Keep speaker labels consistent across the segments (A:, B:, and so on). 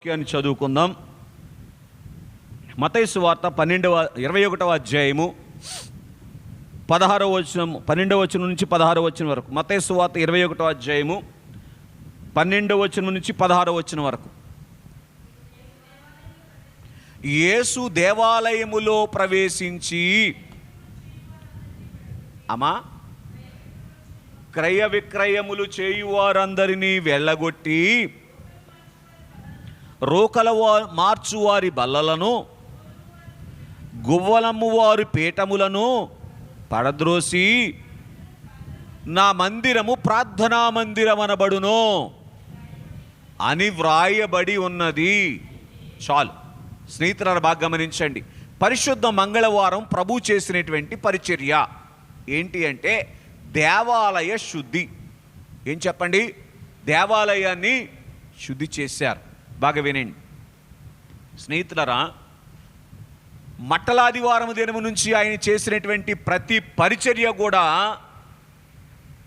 A: వాక్యాన్ని చదువుకుందాం. మతైసు వార్త పన్నెండవ ఇరవై ఒకటవ అధ్యాయము పదహారవ వచనం పన్నెండవ వచనం నుంచి పదహారవ వచనం వరకు. మతైసు వార్త ఇరవై ఒకటవ అధ్యాయము పన్నెండవ వచనం నుంచి పదహారవ వచనం వరకు. యేసు దేవాలయములో ప్రవేశించి అమ్మా క్రయ విక్రయములు చేయువారందరినీ వెళ్ళగొట్టి రోకల మార్చువారి బల్లలను గువ్వలమ్ము వారి పీఠములను పడద్రోసి నా మందిరము ప్రార్థనా మందిరం అనబడును అని వ్రాయబడి ఉన్నది. చాలు. స్నేహితులను బాగా గమనించండి. పరిశుద్ధ మంగళవారం ప్రభు చేసినటువంటి పరిచర్య ఏంటి అంటే దేవాలయ శుద్ధి. ఏం చెప్పండి? దేవాలయాన్ని శుద్ధి చేశారు. బాగా వినండి స్నేహితులరా మట్టలాదివారం దినము నుంచి ఆయన చేసినటువంటి ప్రతి పరిచర్య కూడా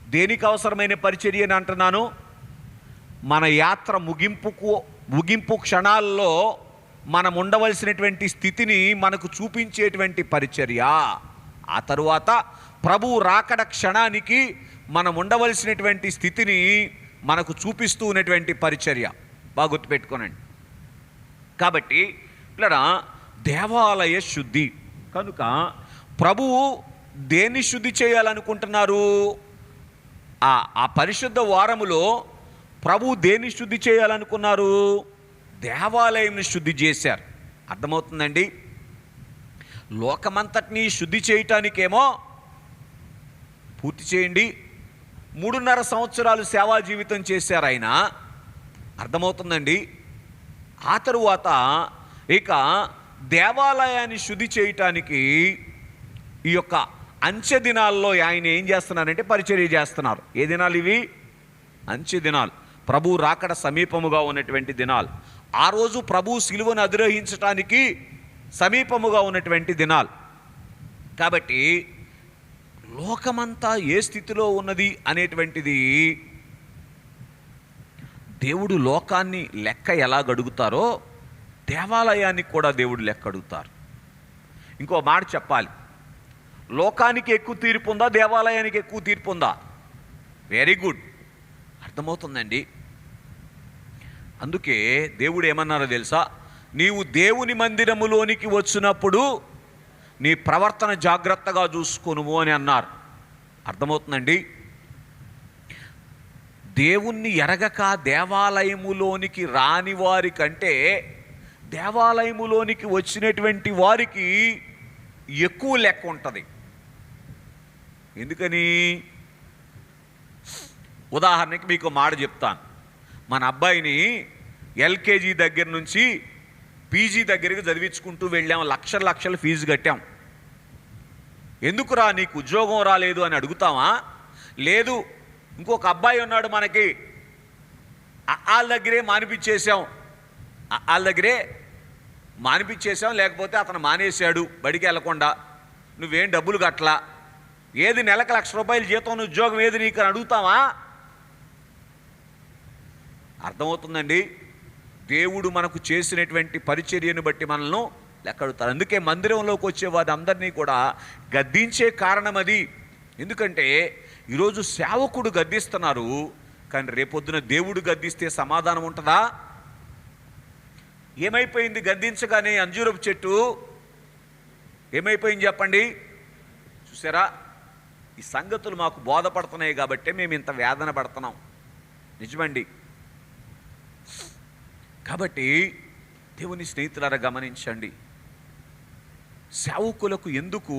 A: దేనికి అవసరమైన పరిచర్య అని అంటున్నాను? మన యాత్ర ముగింపుకు ముగింపు క్షణాల్లో మనం ఉండవలసినటువంటి స్థితిని మనకు చూపించేటువంటి పరిచర్య. ఆ తరువాత ప్రభు రాకడ క్షణానికి మనం ఉండవలసినటువంటి స్థితిని మనకు చూపిస్తూ ఉన్నటువంటి పరిచర్య. బాగా గుర్తుపెట్టుకోనండి. కాబట్టి పిల్లరా దేవాలయ శుద్ధి. కనుక ప్రభువు దేన్ని శుద్ధి చేయాలనుకుంటున్నారు? ఆ ఆ పరిశుద్ధ వారములో ప్రభు దేన్ని శుద్ధి చేయాలనుకున్నారు? దేవాలయంని శుద్ధి చేశారు. అర్థమవుతుందండి? లోకమంతటినీ శుద్ధి చేయటానికేమో పూర్తి చేయండి. మూడున్నర సంవత్సరాలు సేవా జీవితం చేశారు ఆయన. అర్థమవుతుందండి? ఆ తరువాత ఇక దేవాలయాన్ని శుద్ధి చేయటానికి ఈ యొక్క అంచె దినాల్లో ఆయన ఏం చేస్తున్నారంటే పరిచర్య చేస్తున్నారు. ఏ దినాలు ఇవి? అంచె దినాలు. ప్రభు రాకడ సమీపముగా ఉన్నటువంటి దినాలు. ఆ రోజు ప్రభు శిలువను అధిరోహించటానికి సమీపముగా ఉన్నటువంటి దినాలు. కాబట్టి లోకమంతా ఏ స్థితిలో ఉన్నది అనేటువంటిది దేవుడు లోకాన్ని లెక్క ఎలా గడుగుతారో దేవాలయానికి కూడా దేవుడు లెక్క అడుగుతారు. ఇంకో మాట చెప్పాలి. లోకానికి ఎక్కువ తీర్పు ఉందా దేవాలయానికి ఎక్కువ తీర్పు ఉందా? వెరీ గుడ్ అర్థమవుతుందండి? అందుకే దేవుడు ఏమన్నారో తెలుసా? నీవు దేవుని మందిరములోనికి వచ్చినప్పుడు నీ ప్రవర్తన జాగ్రత్తగా చూసుకొనుము అని అన్నారు. అర్థమవుతుందండి? దేవుణ్ణి ఎరగక దేవాలయములోనికి రాని వారి కంటే దేవాలయములోనికి వచ్చినటువంటి వారికి ఎక్కువ లెక్క ఉంటుంది. ఎందుకని? ఉదాహరణకి మీకు మాట చెప్తాను. మన అబ్బాయిని ఎల్కేజీ దగ్గర నుంచి పీజీ దగ్గరికి చదివించుకుంటూ వెళ్ళాం లక్షల లక్షల ఫీజు కట్టాం. ఎందుకురా నీకు ఉద్యోగం రాలేదు అని అడుగుతామా లేదు ఇంకొక అబ్బాయి ఉన్నాడు మనకి. వాళ్ళ దగ్గరే మానిపించేసాం వాళ్ళ దగ్గరే మానిపించేసాం లేకపోతే అతను మానేశాడు బడికి వెళ్ళకుండా నువ్వేం డబ్బులు కట్టలా? ఏది నెలకు లక్ష రూపాయలు జీతం ఉద్యోగం ఏది నీకు అని అడుగుతావా? అర్థమవుతుందండి? దేవుడు మనకు చేసినటువంటి పరిచర్యను బట్టి మనల్ని లెక్కడుతారు అందుకే మందిరంలోకి వచ్చే వారి అందరినీ కూడా గద్దించే కారణం అది. ఎందుకంటే ఈరోజు సేవకుడు గద్దిస్తున్నారు కానీ రేపొద్దున దేవుడు గద్దిస్తే సమాధానం ఉంటుందా? ఏమైపోయింది గద్దించగానే అంజూరపు చెట్టు? ఏమైపోయింది చెప్పండి? చూసారా? ఈ సంగతులు మాకు బోధపడుతున్నాయి కాబట్టి మేము ఇంత వేదన పడుతున్నాం. నిజమండి. కాబట్టి దేవుని స్నేహితులారా గమనించండి. సేవకులకు ఎందుకు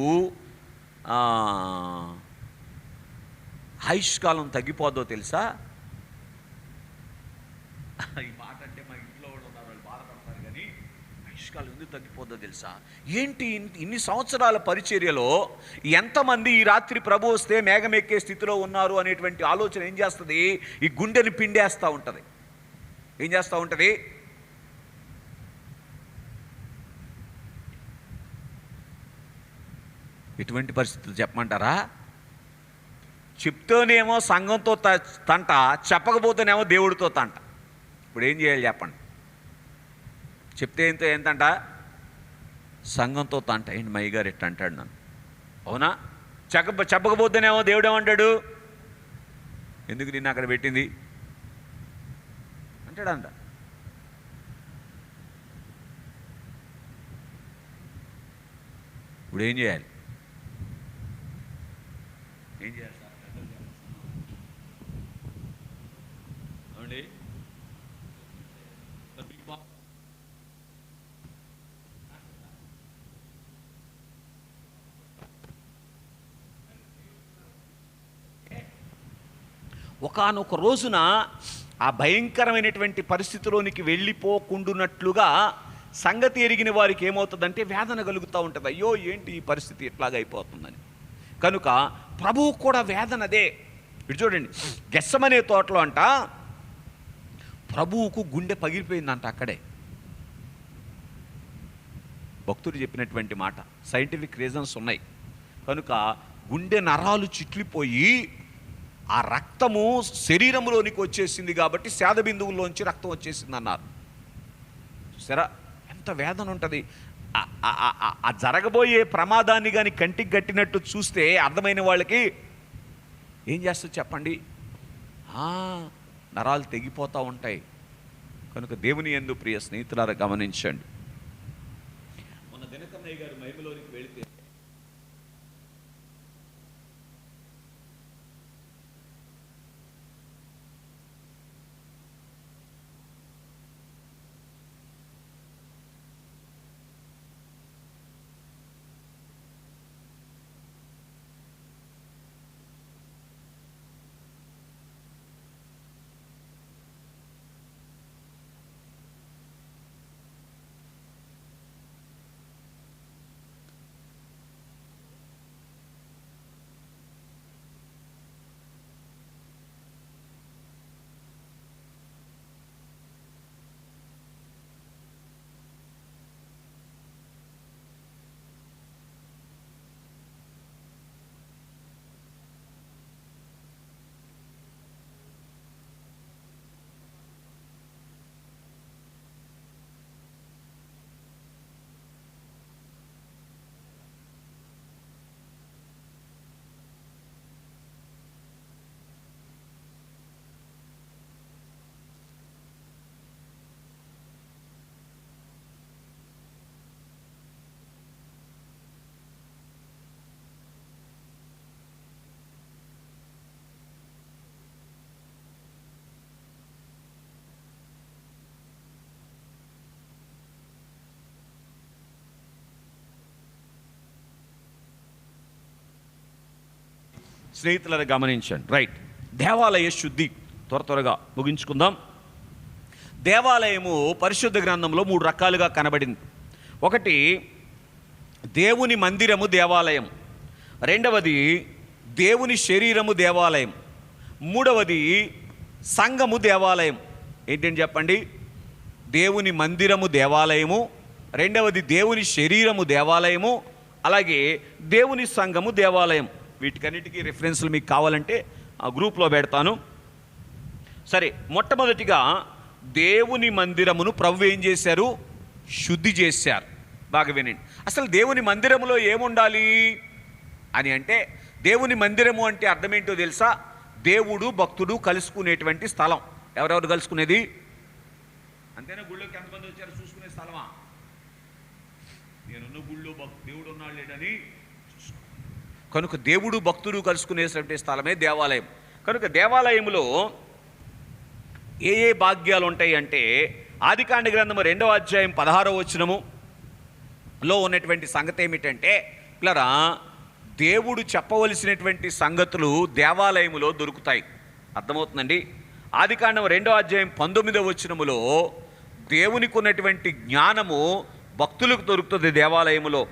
A: ఆయుష్కాలం తగ్గిపోద్దో తెలుసా? ఈ మాట అంటే మా ఇంట్లో వాళ్ళు ఉన్నారు వాళ్ళు బాధపడతారు కానీ ఆయుష్కాలం ఎందుకు తగ్గిపోద్దో తెలుసా? ఏంటి ఇన్ని సంవత్సరాల పరిచర్యలో ఎంతమంది ఈ రాత్రి ప్రభు వస్తే మేఘం ఎక్కే స్థితిలో ఉన్నారు అనేటువంటి ఆలోచన ఏం చేస్తుంది? ఈ గుండెని పిండేస్తూ ఉంటుంది. ఏం చేస్తూ ఉంటుంది? ఎటువంటి పరిస్థితులు చెప్పమంటారా? చెప్తేనేమో సంఘంతో తంట చెప్పకపోతేనేమో దేవుడితో తంట. ఇప్పుడు ఏం చేయాలి చెప్పండి. చెప్తే ఏంటో ఏంటంట సంఘంతో తంట. ఏంటి మయ్య గారు ఎట్ట అంటాడు నన్ను. అవునా? చెప్ప చెప్పకపోతేనేమో దేవుడు ఏమంటాడు ఎందుకు నిన్ను అక్కడ పెట్టింది? అంటాడంట. ఇప్పుడు ఏం చేయాలి? ఏం చేయాలి సార్ ఏమండి మరి మీకు మా- ఒకానొక రోజున ఆ భయంకరమైనటువంటి పరిస్థితిలోనికి వెళ్ళిపోకుండునట్లుగా సంగతి ఎరిగిన వారికి ఏమవుతుందంటే వేదన కలుగుతూ ఉంటుంది. అయ్యో ఏంటి ఈ పరిస్థితి ఇట్లాగైపోతుందని కనుక ప్రభువు కూడా వేదనదే. ఇటు చూడండి గెస్సమనే తోటలో అంట ప్రభువుకు గుండె పగిలిపోయిందంట అక్కడే. భక్తుడు చెప్పినటువంటి మాట సైంటిఫిక్ రీజన్స్ ఉన్నాయి. కనుక గుండె నరాలు చిట్లిపోయి ఆ రక్తము శరీరంలోనికి వచ్చేసింది కాబట్టి సేద బిందువుల్లోంచి రక్తం వచ్చేసింది అన్నారు శర ఎంత వేదన ఉంటుంది. ఆ- జరగబోయే ప్రమాదాన్ని కానీ కంటికి కట్టినట్టు చూస్తే అర్థమైన వాళ్ళకి ఏం చేస్తుంది చెప్పండి? ఆ, నరాలు తెగిపోతూ ఉంటాయి. కనుక దేవుని ఎందు ప్రియ స్నేహితులారా గమనించండి. మన దినకన్నయ్య గారు మహిమలోనికి వెళితే స్నేహితులను గమనించండి. రైట్ దేవాలయ శుద్ధి. త్వర త్వరగా ముగించుకుందాం. దేవాలయము పరిశుద్ధ గ్రంథంలో మూడు రకాలుగా కనబడింది. ఒకటి దేవుని మందిరము దేవాలయం. రెండవది దేవుని శరీరము దేవాలయం. మూడవది సంఘము దేవాలయం. ఏంటని చెప్పండి? దేవుని మందిరము దేవాలయము. రెండవది దేవుని శరీరము దేవాలయము. అలాగే దేవుని సంఘము దేవాలయం. వీటికన్నిటికీ రిఫరెన్స్లు మీకు కావాలంటే ఆ గ్రూప్లో పెడతాను. సరే మొట్టమొదటిగా దేవుని మందిరమును ప్రభు ఏం చేశారు? శుద్ధి చేశారు. బాగా వినండి. అసలు దేవుని మందిరములో ఏముండాలి అని అంటే దేవుని మందిరము అంటే అర్థం ఏంటో తెలుసా? దేవుడు భక్తుడు కలుసుకునేటువంటి స్థలం. ఎవరెవరు కలుసుకునేది? అంతేనా గుళ్ళోకి ఎంతమంది వచ్చారు? చూసుకునే స్థలమా? నేనున్న గుళ్ళో భక్ దేవుడు ఉన్నాడు లేడని కనుక దేవుడు భక్తుడు కలుసుకునేటువంటి స్థలమే దేవాలయం. కనుక దేవాలయంలో ఏ ఏ భాగ్యాలు ఉంటాయి అంటే ఆదికాండ గ్రంథము రెండవ అధ్యాయం పదహారవ వచనము లో ఉన్నటువంటి సంగతి ఏమిటంటే పిల్లరా దేవుడు చెప్పవలసినటువంటి సంగతులు దేవాలయములో దొరుకుతాయి. అర్థమవుతుందండి? ఆదికాండం రెండో అధ్యాయం పంతొమ్మిదవ వచనములో దేవునికి ఉన్నటువంటి జ్ఞానము భక్తులకు దొరుకుతుంది దేవాలయములో.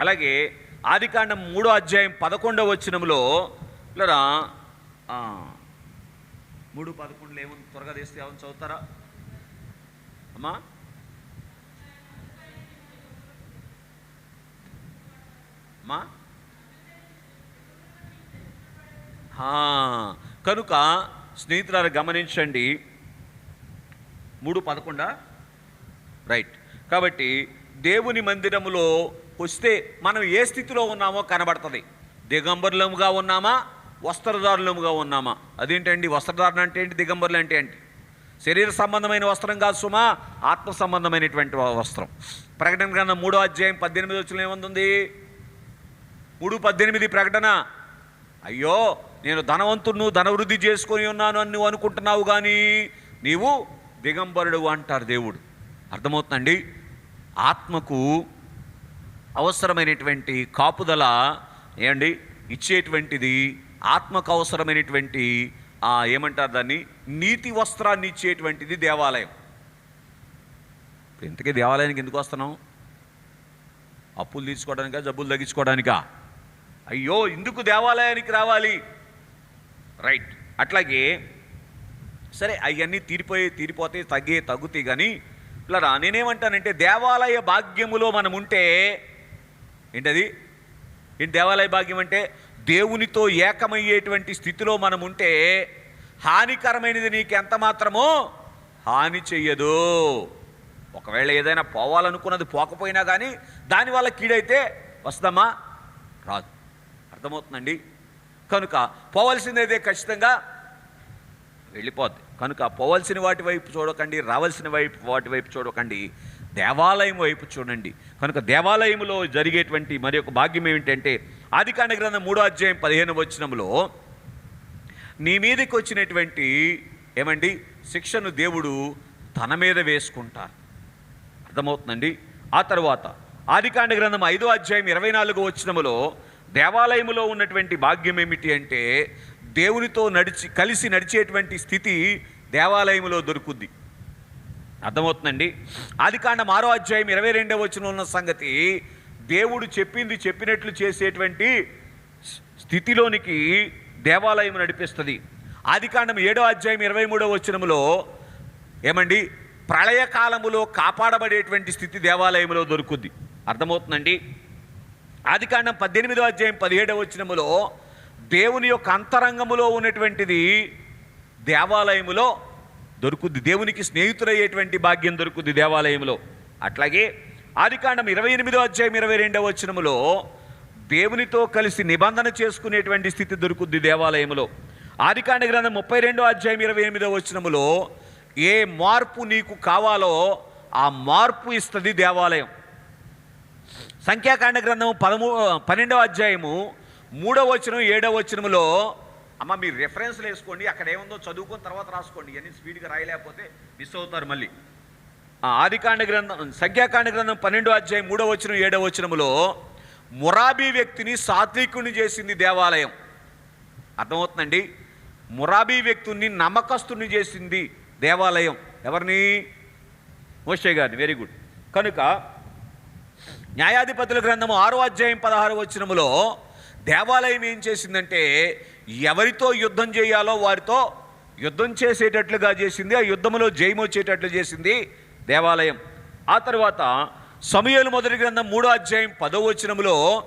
A: అలాగే ఆదికాండం మూడో అధ్యాయం పదకొండవ వచ్చినంలో పిల్లరా మూడు పదకొండులో ఏముంది? త్వరగా తీస్తే ఏమని చదువుతారా? అమ్మా? అమ్మా? కనుక స్నేహితులారు గమనించండి. మూడు పదకొండా? రైట్. కాబట్టి దేవుని మందిరములో వస్తే మనం ఏ స్థితిలో ఉన్నామో కనబడుతుంది. దిగంబరులముగా ఉన్నామా? వస్త్రదారులముగా ఉన్నామా? అదేంటండి? వస్త్రధారణ అంటే ఏంటి? దిగంబరులు అంటే ఏంటి? శరీర సంబంధమైన వస్త్రం కాదు సుమా ఆత్మ సంబంధమైనటువంటి వస్త్రం. ప్రకటన గ్రంథం మూడో అధ్యాయం పద్దెనిమిది వచ్చిన ఏముంది? మూడు పద్దెనిమిది ప్రకటన. అయ్యో నేను ధనవంతుడు ధనవృద్ధి చేసుకొని ఉన్నాను అని నువ్వు అనుకుంటున్నావు కానీ నీవు దిగంబరుడు అంటారు దేవుడు. అర్థమవుతుందండి? ఆత్మకు అవసరమైనటువంటి కాపుదల ఏమండి? ఇచ్చేటువంటిది ఆత్మకు అవసరమైనటువంటి ఏమంటారు దాన్ని? నీతి వస్త్రాన్ని ఇచ్చేటువంటిది దేవాలయం. ఇంతకీ దేవాలయానికి ఎందుకు వస్తున్నాం? అప్పులు తీసుకోవడానికా జబ్బులు తగ్గించుకోవడానికా? అయ్యో ఎందుకు దేవాలయానికి రావాలి? రైట్. అట్లాగే సరే అవన్నీ తీరిపోయి తీరిపోతే తగ్గే తగ్గుతాయి కానీ ఇలా నేనేమంటానంటే దేవాలయ భాగ్యములో మనం ఉంటే ఏంటది? ఏంటి దేవాలయ భాగ్యం అంటే దేవునితో ఏకమయ్యేటువంటి స్థితిలో మనం ఉంటే హానికరమైనది నీకు ఎంత మాత్రమో హాని చెయ్యదు. ఒకవేళ ఏదైనా పోవాలనుకున్నది పోకపోయినా కానీ దానివల్ల కీడైతే వస్తుందమ్మా? రాదు. అర్థమవుతుందండి? కనుక పోవలసిందైతే ఖచ్చితంగా వెళ్ళిపోద్ది. కనుక పోవలసిన వాటి వైపు చూడకండి రావాల్సిన వైపు వాటి వైపు చూడకండి. దేవాలయం వైపు చూడండి. కనుక దేవాలయంలో జరిగేటువంటి మరి యొక్క భాగ్యం ఏమిటంటే ఆదికాండ గ్రంథం మూడో అధ్యాయం పదిహేను వచనంలో నీ మీదకి వచ్చినటువంటి ఏమండి? శిక్షను దేవుడు తన మీద వేసుకుంటారు. అర్థమవుతుందండి? ఆ తర్వాత ఆదికాండ గ్రంథం ఐదో అధ్యాయం ఇరవై నాలుగో వచనములో దేవాలయములో ఉన్నటువంటి భాగ్యం ఏమిటి అంటే దేవునితో నడిచి కలిసి నడిచేటువంటి స్థితి దేవాలయములో దొరుకుద్ది. అర్థమవుతుందండి? ఆదికాండం ఆరో అధ్యాయం ఇరవై రెండవ వచనం ఉన్న సంగతి దేవుడు చెప్పింది చెప్పినట్లు చేసేటువంటి స్థితిలోనికి దేవాలయం నడిపిస్తుంది. ఆదికాండం ఏడో అధ్యాయం ఇరవై మూడవ వచనములో ఏమండి? ప్రళయకాలములో కాపాడబడేటువంటి స్థితి దేవాలయంలో దొరుకుద్ది. అర్థమవుతుందండి? ఆదికాండం పద్దెనిమిదో అధ్యాయం పదిహేడవ వచనములో దేవుని యొక్క అంతరంగములో ఉన్నటువంటిది దేవాలయములో దొరుకుద్ది. దేవునికి స్నేహితులయ్యేటువంటి భాగ్యం దొరుకుద్ది దేవాలయంలో. అట్లాగే ఆదికాండం ఇరవై ఎనిమిదో అధ్యాయం ఇరవై రెండవ వచనములో దేవునితో కలిసి నిబంధన చేసుకునేటువంటి స్థితి దొరుకుద్ది దేవాలయంలో. ఆదికాండ గ్రంథం ముప్పై రెండో అధ్యాయం ఇరవై ఎనిమిదో వచనములో ఏ మార్పు నీకు కావాలో ఆ మార్పు ఇస్తుంది దేవాలయం. సంఖ్యాకాండ గ్రంథం పదమూ పన్నెండవ అధ్యాయము మూడవ వచనం ఏడవ వచనములో అమ్మ మీరు రెఫరెన్స్లు వేసుకోండి అక్కడ ఏముందో చదువుకున్న తర్వాత రాసుకోండి. ఇవన్నీ స్పీడ్గా రాయలేకపోతే మిస్ అవుతారు మళ్ళీ. ఆదికాండ గ్రంథం సంఖ్యాకాండ గ్రంథం పన్నెండో అధ్యాయం మూడవ వచనం ఏడవ వచనములో మురాబీ వ్యక్తిని సాత్వికుని చేసింది దేవాలయం. అర్థమవుతుందండి? మురాబీ వ్యక్తుని నమ్మకస్తుని చేసింది దేవాలయం. ఎవరిని? మోషే గారిని. వెరీ గుడ్ కనుక న్యాయాధిపతుల గ్రంథము ఆరో అధ్యాయం పదహారు వచనములో దేవాలయం ఏం చేసిందంటే ఎవరితో యుద్ధం చేయాలో వారితో యుద్ధం చేసేటట్లుగా చేసింది ఆ యుద్ధములో జయమొచ్చేటట్లు చేసింది దేవాలయం. ఆ తర్వాత సమయలు మొదటి గ్రంథం మూడో అధ్యాయం పదో వచనములో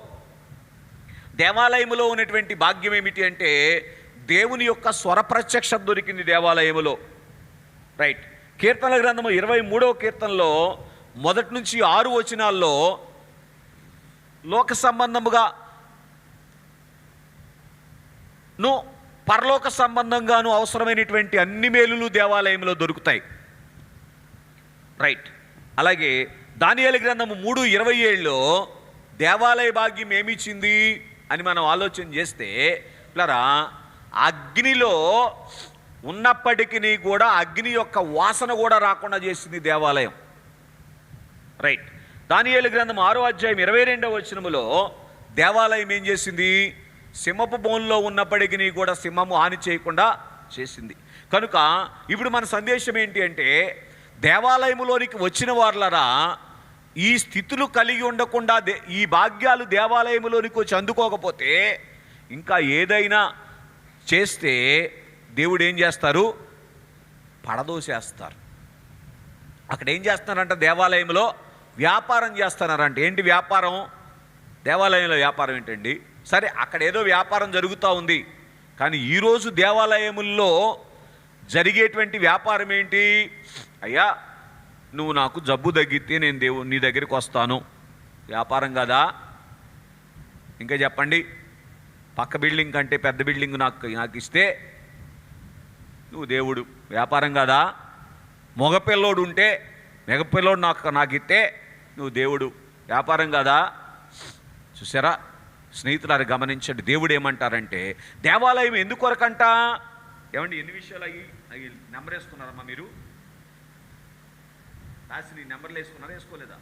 A: దేవాలయములో ఉన్నటువంటి భాగ్యం ఏమిటి అంటే దేవుని యొక్క స్వర ప్రత్యక్షం దొరికింది దేవాలయములో. రైట్ కీర్తనల గ్రంథము ఇరవై మూడవ కీర్తనలో మొదటి నుంచి ఆరు వచనాల్లో లోక సంబంధముగా ను పరలోక సంబంధంగాను అవసరమైనటువంటి అన్ని మేలులు దేవాలయంలో దొరుకుతాయి. రైట్. అలాగే దానియాల గ్రంథము మూడు ఇరవై ఏళ్ళలో దేవాలయ భాగ్యం ఏమిచ్చింది అని మనం ఆలోచన చేస్తే ప్లరా అగ్నిలో ఉన్నప్పటికీ కూడా అగ్ని యొక్క వాసన కూడా రాకుండా చేసింది దేవాలయం. రైట్. దానియాల గ్రంథం ఆరో అధ్యాయం ఇరవై రెండవ వచనములో దేవాలయం ఏం చేసింది? సింహపు బోన్లో ఉన్నప్పటికీ కూడా సింహము హాని చేయకుండా చేసింది. కనుక ఇప్పుడు మన సందేశం ఏంటి అంటే దేవాలయములోనికి వచ్చిన వాళ్ళరా ఈ స్థితులు కలిగి ఉండకుండా ఈ భాగ్యాలు దేవాలయములోనికి వచ్చి అందుకోకపోతే ఇంకా ఏదైనా చేస్తే దేవుడు ఏం చేస్తారు? పడదోసేస్తారు. అక్కడ ఏం చేస్తున్నారంట దేవాలయంలో? వ్యాపారం చేస్తున్నారంట. ఏంటి వ్యాపారం? దేవాలయంలో వ్యాపారం ఏంటండి? సరే అక్కడ ఏదో వ్యాపారం జరుగుతూ ఉంది. కానీ ఈరోజు దేవాలయముల్లో జరిగేటువంటి వ్యాపారం ఏంటి? అయ్యా నువ్వు నాకు జబ్బు తగ్గితే నేను దేవు నీ దగ్గరికి వస్తాను. వ్యాపారం కదా? ఇంకా చెప్పండి. పక్క బిల్డింగ్ కంటే పెద్ద బిల్డింగ్ నాకు నాకు ఇస్తే నువ్వు దేవుడు. వ్యాపారం కదా? మగపిల్లోడు ఉంటే మగపిల్లోడు నాకు నాకు ఇస్తే నువ్వు దేవుడు. వ్యాపారం కదా? చూసారా స్నేహితులారు గమనించండి. దేవుడు ఏమంటారంటే దేవాలయం ఎందుకొరకంట ఏమండి ఎన్ని విషయాలు అవి అవి నెంబర్ వేసుకున్నారమ్మా మీరు? రాసి నీ నెంబర్లు వేసుకున్నారా వేసుకోలేదా?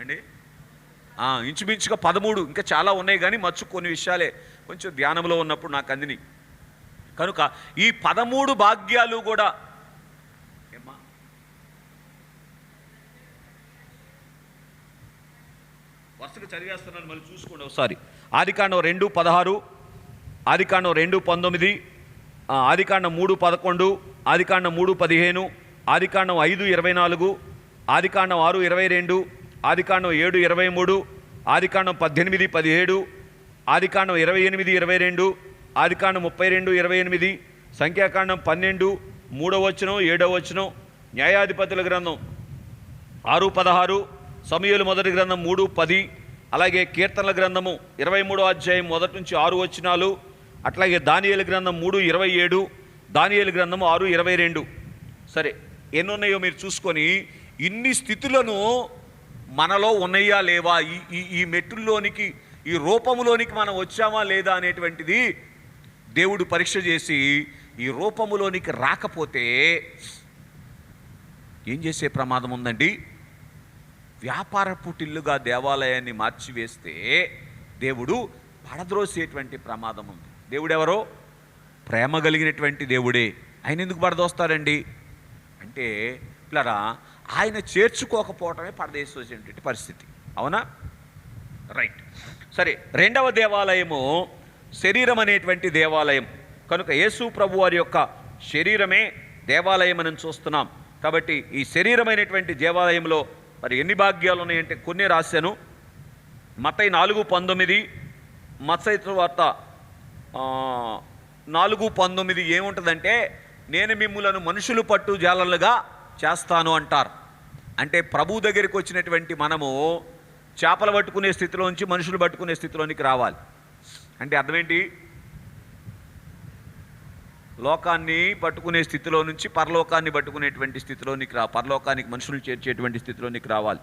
A: అండి? ఇంచుమించుగా పదమూడు ఇంకా చాలా ఉన్నాయి కానీ మచ్చు కొన్ని విషయాలే. కొంచెం ధ్యానంలో ఉన్నప్పుడు నాకు అందిని కనుక ఈ పదమూడు భాగ్యాలు కూడా వరుసగా చదివేస్తున్నాను మళ్ళీ చూసుకోండి ఒకసారి. ఆదికాండం రెండు పదహారు ఆదికాండం రెండు పంతొమ్మిది ఆదికాండం మూడు పదకొండు ఆదికాండం మూడు పదిహేను ఆదికాండం ఐదు ఇరవై నాలుగు ఆదికాండం ఆరు ఇరవై రెండు ఆదికాండం ఏడు ఇరవై మూడు ఆదికాండం పద్దెనిమిది పదిహేడు ఆదికాండం ఇరవై ఎనిమిది ఇరవై రెండు ఆదికాండం ముప్పై రెండు ఇరవై ఎనిమిది సంఖ్యాకాండం పన్నెండు మూడవ వచనం ఏడవ వచనం న్యాయాధిపతుల గ్రంథం ఆరు పదహారు సమయలు మొదటి గ్రంథం మూడు పది అలాగే కీర్తనల గ్రంథము ఇరవై మూడో అధ్యాయం మొదటి నుంచి ఆరు వచనాలు అట్లాగే దానియేలు గ్రంథం మూడు ఇరవై ఏడు దానియేలు గ్రంథము ఆరు ఇరవై రెండు. సరే ఎన్ని ఉన్నాయో మీరు చూసుకొని ఇన్ని స్థితులను మనలో ఉన్నాయా లేవా? ఈ ఈ ఈ మెట్టుల్లోనికి ఈ రూపములోనికి మనం వచ్చామా లేదా అనేటువంటిది దేవుడు పరీక్ష చేసి ఈ రూపములోనికి రాకపోతే ఏం చేసే ప్రమాదం ఉందండి? వ్యాపార పుటిల్లుగా దేవాలయాన్ని మార్చివేస్తే దేవుడు పడద్రోసేటువంటి ప్రమాదం ఉంది. దేవుడెవరో? ప్రేమ కలిగినటువంటి దేవుడే. ఆయన ఎందుకు పడదోస్తారండి అంటే పిల్లరా ఆయన చేర్చుకోకపోవటమే పడదేసేటువంటి పరిస్థితి. అవునా? రైట్. సరే రెండవ దేవాలయము శరీరం అనేటువంటి దేవాలయం. కనుక యేసు ప్రభు వారి యొక్క శరీరమే దేవాలయం అని చూస్తున్నాం. కాబట్టి ఈ శరీరమైనటువంటి దేవాలయంలో మరి ఎన్ని భాగ్యాలు ఉన్నాయంటే కొన్ని రాశాను. మతై నాలుగు పంతొమ్మిది మత్స్య తర్వాత నాలుగు పంతొమ్మిది ఏముంటుందంటే నేను మిమ్ములను మనుషులు పట్టు జాలలుగా చేస్తాను అంటారు. అంటే ప్రభు దగ్గరికి వచ్చినటువంటి మనము చేపలు పట్టుకునే స్థితిలోంచి మనుషులు పట్టుకునే స్థితిలోనికి రావాలి. అంటే అర్థమేంటి? లోకాన్ని పట్టుకునే స్థితిలో నుంచి పరలోకాన్ని పట్టుకునేటువంటి స్థితిలోనికి రా పరలోకానికి మనుషులు చేర్చేటువంటి స్థితిలోనికి రావాలి.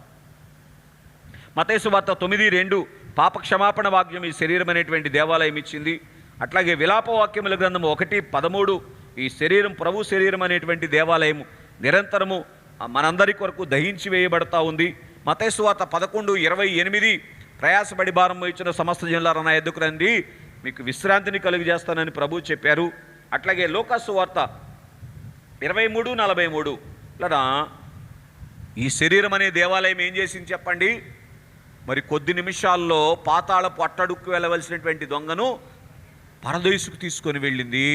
A: మతేసు వార్త తొమ్మిది రెండు పాప క్షమాపణ వాక్యం ఈ శరీరం అనేటువంటి దేవాలయం ఇచ్చింది. అట్లాగే విలాప వాక్యముల గ్రంథం ఒకటి పదమూడు ఈ శరీరం ప్రభు శరీరం అనేటువంటి దేవాలయము నిరంతరము మనందరి కొరకు దహించి వేయబడతా ఉంది. మతేసు వార్త పదకొండు ఇరవై ఎనిమిది ప్రయాసపడి భారం ఇచ్చిన సమస్త జనులారా నా ఎద్దుకు రండి. మీకు విశ్రాంతిని కలుగజేస్తానని ప్రభు చెప్పారు. అట్లాగే లోకాసు వార్త ఇరవై మూడు నలభై మూడు లేదా ఈ శరీరం అనే దేవాలయం ఏం చేసింది చెప్పండి? మరి కొద్ది నిమిషాల్లో పాతాళపు అట్టడుక్కు వెళ్ళవలసినటువంటి దొంగను పరదేశుకు తీసుకొని వెళ్ళింది.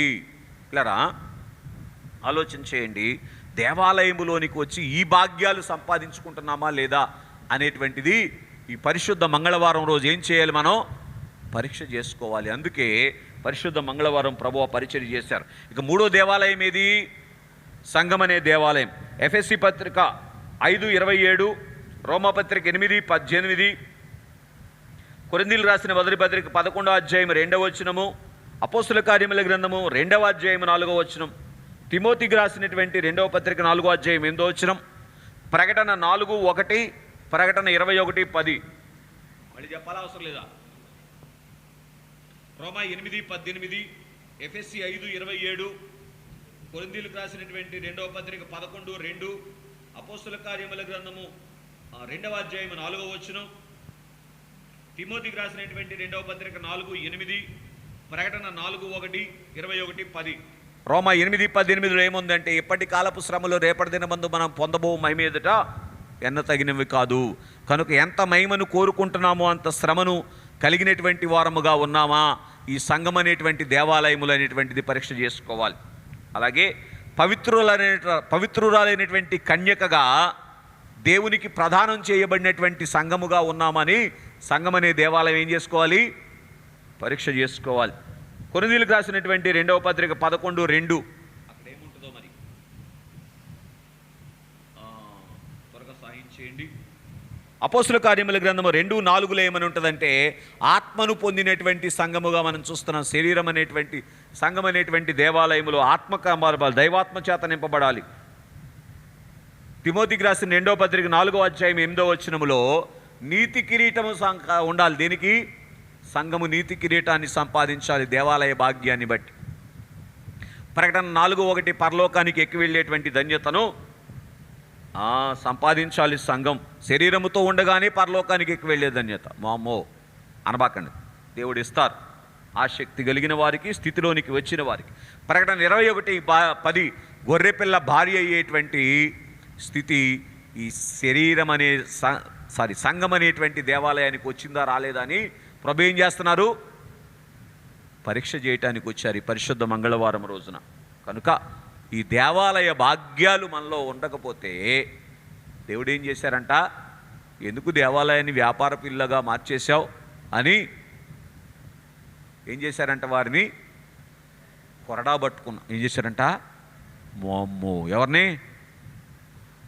A: ఇలారా ఆలోచన చేయండి. దేవాలయములోనికి వచ్చి ఈ భాగ్యాలు సంపాదించుకుంటున్నామా లేదా అనేటువంటిది ఈ పరిశుద్ధ మంగళవారం రోజు ఏం చేయాలి మనం? పరీక్ష చేసుకోవాలి. అందుకే పరిశుద్ధ మంగళవారం ప్రభు పరిచయం చేశారు. ఇక మూడో దేవాలయం ఏది? సంఘం అనే దేవాలయం. ఎఫ్ఎస్సి పత్రిక ఐదు ఇరవై ఏడు రోమపత్రిక ఎనిమిది పద్దెనిమిది. కొరిందీలు రాసిన మొదటి పత్రిక పదకొండో అధ్యాయం రెండవ వచనము అపోస్తుల కార్యముల గ్రంథము రెండవ అధ్యాయం నాలుగో వచనం తిమోతికి రాసినటువంటి రెండవ పత్రిక నాలుగో అధ్యాయం ఎనిమిదో వచనం ప్రకటన నాలుగు ఒకటి ప్రకటన ఇరవై ఒకటి పది. మళ్ళీ చెప్పాలా అవసరం లేదా? రోమా ఎనిమిది పద్దెనిమిది ఎఫ్ఎస్సి ఐదు ఇరవై ఏడు కొరిందీలకు రాసినటువంటి రెండవ పత్రిక పదకొండు రెండు అపోస్తుల కార్యముల గ్రంథము రెండవ అధ్యాయం నాలుగవ వచనం తిమోతికి రాసినటువంటి రెండవ పత్రిక నాలుగు ఎనిమిది ప్రకటన నాలుగు ఒకటి ఇరవై ఒకటి పది. రోమ ఎనిమిది పద్దెనిమిదిలో ఏముందంటే ఇప్పటి కాలపు శ్రమలు రేపటి దినమందు మనం పొందబో మహిమేదట ఎన్న తగినవి కాదు. కనుక ఎంత మహిమను కోరుకుంటున్నామో అంత శ్రమను కలిగినటువంటి వారముగా ఉన్నామా? ఈ సంఘం అనేటువంటి దేవాలయములు అనేటువంటిది పరీక్ష చేసుకోవాలి. అలాగే పవిత్రులనే పవిత్రురాలైనటువంటి కన్యకగా దేవునికి ప్రధానం చేయబడినటువంటి సంఘముగా ఉన్నామని సంఘం అనే దేవాలయం ఏం చేసుకోవాలి? పరీక్ష చేసుకోవాలి. కొనుదీలకు రాసినటువంటి రెండవ పత్రిక పదకొండు రెండు అక్కడ ఏముంటుందో మరి సహాయం చేయండి అపోసుల కార్యముల గ్రంథము రెండు నాలుగులో ఏమని ఉంటుందంటే ఆత్మను పొందినటువంటి సంఘముగా మనం చూస్తున్నాం. శరీరం అనేటువంటి సంఘం అనేటువంటి దేవాలయములో ఆత్మక దైవాత్మ చేత నింపబడాలి. తిమోతికి రాసిన రెండో పత్రిక నాలుగో అధ్యాయం ఎనిమిదో వచనములో నీతి కిరీటము ఉండాలి. దీనికి? సంఘము నీతి కిరీటాన్ని సంపాదించాలి దేవాలయ భాగ్యాన్ని బట్టి. ప్రకటన నాలుగు ఒకటి పరలోకానికి ఎక్కి వెళ్ళేటువంటి ధన్యతను సంపాదించాలి సంఘం. శరీరముతో ఉండగానే పరలోకానికి ఎక్కి వెళ్ళే ధన్యత. మామో అనబాకండి. దేవుడు ఇస్తారు. ఆ శక్తి కలిగిన వారికి స్థితిలోనికి వచ్చిన వారికి. ప్రకటన ఇరవై ఒకటి బా పది గొర్రెపిల్ల భార్య అయ్యేటువంటి స్థితి ఈ శరీరం అనే సారీ సంఘం అనేటువంటి దేవాలయానికి వచ్చిందా రాలేదా అని ప్రభు ఏం చేస్తున్నారు? పరీక్ష చేయటానికి వచ్చారు ఈ పరిశుద్ధ మంగళవారం రోజున. కనుక ఈ దేవాలయ భాగ్యాలు మనలో ఉండకపోతే దేవుడు ఏం చేశారంట? ఎందుకు దేవాలయాన్ని వ్యాపార పిల్లగా మార్చేశావు అని ఏం చేశారంట వారిని? కొరడా పట్టుకున్నా ఏం చేశారంట? మోమ్మో ఎవరిని?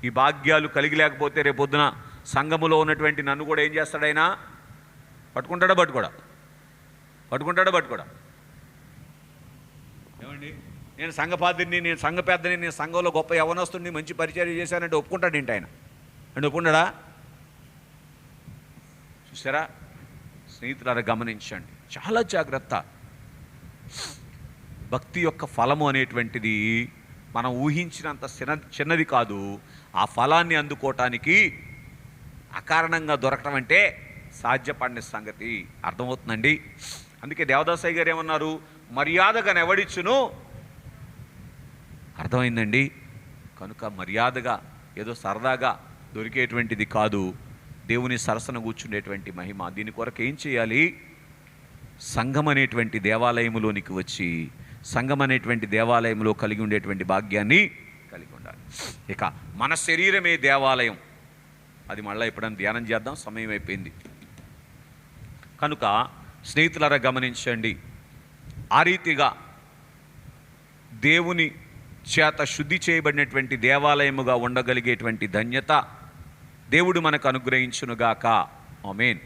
A: ఈ భాగ్యాలు కలిగి లేకపోతే రేపొద్దున సంఘములో ఉన్నటువంటి నన్ను కూడా ఏం చేస్తాడైనా పట్టుకుంటాడా పట్టుకోడా? పట్టుకుంటాడా పట్టుకోడా? నేను సంఘపాదిని నేను సంఘ పెద్దని నేను సంఘంలో గొప్ప యవనస్తుని మంచి పరిచయం చేశానంటే ఒప్పుకుంటాడు ఏంటి ఆయన? అంటే ఒప్పుకున్నాడా చూసారా? స్నేహితులారా గమనించండి. చాలా జాగ్రత్త. భక్తి యొక్క ఫలము అనేటువంటిది మనం ఊహించినంత చిన్న చిన్నది కాదు. ఆ ఫలాన్ని అందుకోవటానికి అకారణంగా దొరకడం అంటే సాధ్యపడిన సంగతి. అర్థమవుతుందండి? అందుకే దేవదాసయ్య గారు ఏమన్నారు? మర్యాదగా నెవడిచ్చును అర్థమైందండి? కనుక మర్యాదగా ఏదో సరదాగా దొరికేటువంటిది కాదు. దేవుని సరసన కూర్చుండేటువంటి మహిమ. దీని కొరకు ఏం చేయాలి? సంఘం అనేటువంటి దేవాలయములోనికి వచ్చి సంఘం అనేటువంటి దేవాలయంలో కలిగి ఉండేటువంటి భాగ్యాన్ని కలిగి ఉండాలి. ఇక మన శరీరమే దేవాలయం. అది మళ్ళీ ఎప్పుడైనా ధ్యానం చేద్దాం సమయం అయిపోయింది. కనుక స్నేహితులరా గమనించండి. ఆ రీతిగా దేవుని చేత శుద్ధి చేయబడినటువంటి దేవాలయముగా ఉండగలిగేటువంటి ధన్యత దేవుడు మనకు అనుగ్రహించునుగాక. ఆమెన్.